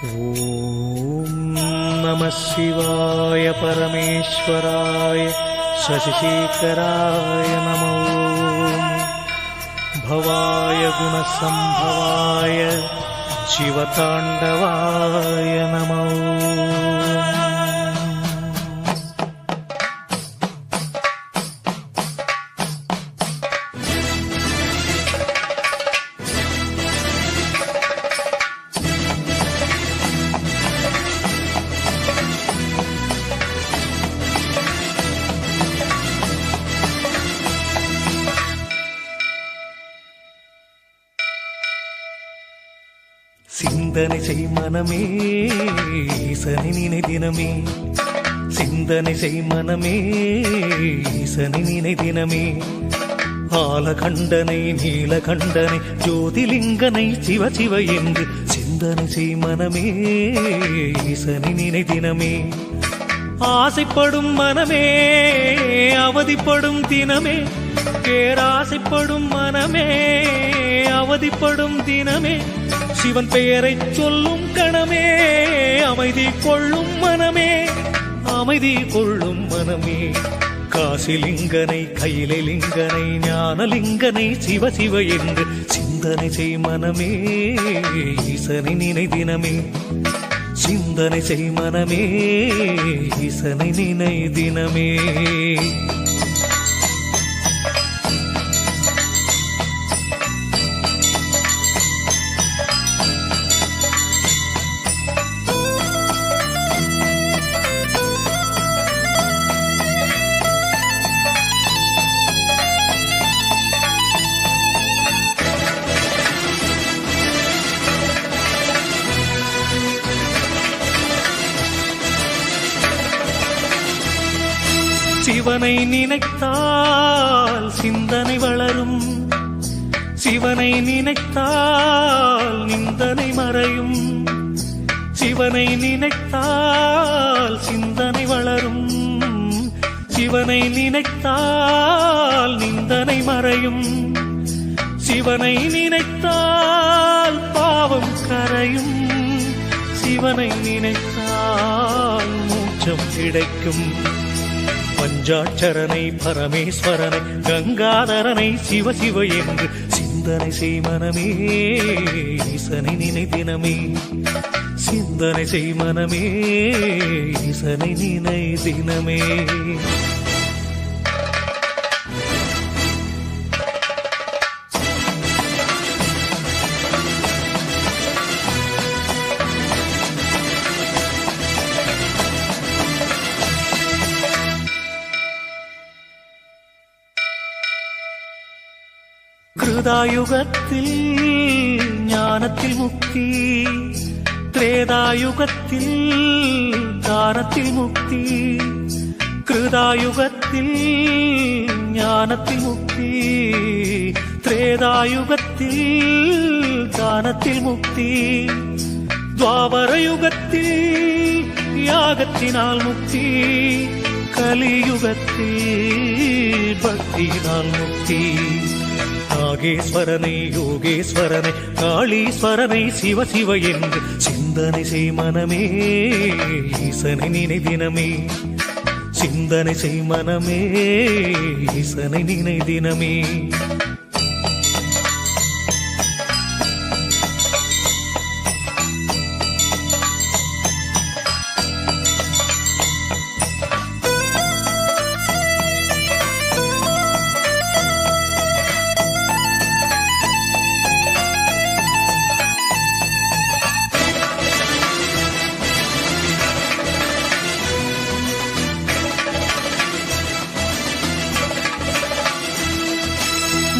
ॐ नमः शिवाय परमेश्वराय शशिशेखराय नमो भवाय गुणसम्भवाय शिवताण्डवाय नमो சிந்தனை செய் மனமே ஈசனை நினை தினமே. சிந்தனை செய் மனமே ஈசனை நினை தினமே. ஆலகண்டனை நீலகண்டனை ஜோதிலிங்கனை சிவ சிவ என்று சிந்தனை செய் மனமே ஈசனை நினை தினமே. ஆசைப்படும் மனமே அவதிப்படும் தினமே. பேராசைப்படும் மனமே அவதிப்படும் தினமே. சிவன் பெயரை சொல்லும் கணமே அமைதி கொள்ளும் மனமே அமைதி கொள்ளும் மனமே. காசிலிங்கனை கையிலிங்கனை ஞானலிங்கனை சிவ சிவ என்று சிந்தனை செய் மனமே ஈசனை நினை தினமே சிந்தனை செய் மனமே ஈசனை நினை தினமே சிவனை நினைத்தால் சிந்தனை வளரும். சிவனை நினைத்தால் நிந்தனை மறையும். சிவனை நினைத்தால் சிந்தனை வளரும். சிவனை நினைத்தால் நிந்தனை மறையும். சிவனை நினைத்தால் பாவம் கரையும். சிவனை நினைத்தால் மூச்சம் கிடைக்கும். பஞ்சாட்சரனை பரமேஸ்வரனை கங்காதரனை சிவ சிவ என்று சிந்தனை செய் மனமே ஈசனை நினை தினமே சிந்தனை செய் மனமே ஈசனை நினை தினமே கிருதாயுகத்தில் ஞானத்தில் முக்தி திரேதாயுகத்தில் தானத்தில் முக்தி கிருதாயுகத்தில் ஞானத்தில் முக்தி திரேதாயுகத்தில் தானத்தில் முக்தி துவாபர யுகத்தில் யாகத்தினால் முக்தி கலியுகத்தில் பக்தியினால் முக்தி நாகேஸ்வரனை யோகேஸ்வரனை காளீஸ்வரனை சிவ சிவ என்று சிந்தனை செய் மனமே ஈசனை நினை தினமே சிந்தனை செய் மனமே ஈசனை நினை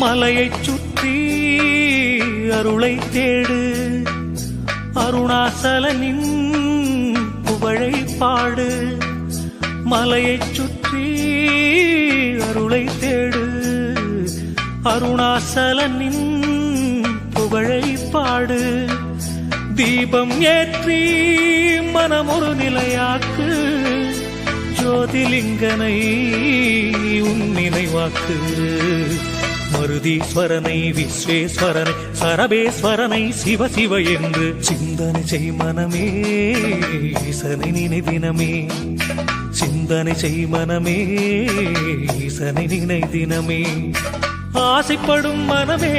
மலையைச் சுற்றி அருளை தேடு. அருணாசலனின் புகழை பாடு. மலையைச் சுற்றி அருளை தேடு. அருணாசலனின் புகழை பாடு. தீபம் ஏற்றி மனமொரு நிலையாக்கு. ஜோதிலிங்கனை உன் நினைவாக்கு. மருதீஸ்வரனை விஸ்வேஸ்வரனை சரபேஸ்வரனை சிவ சிவ என்று சிந்தனை செய் மனமே ஈசனை நினைதினமே சிந்தனை செய் மனமே ஈசனை நினைதினமே ஆசைப்படும் மனமே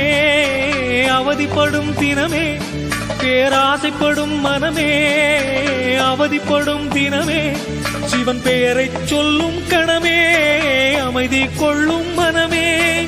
அவதிப்படும் தினமே. பேராசைப்படும் மனமே அவதிப்படும் தினமே. சிவன் பெயரை சொல்லும் கணமே அமைதி கொள்ளும் மனமே.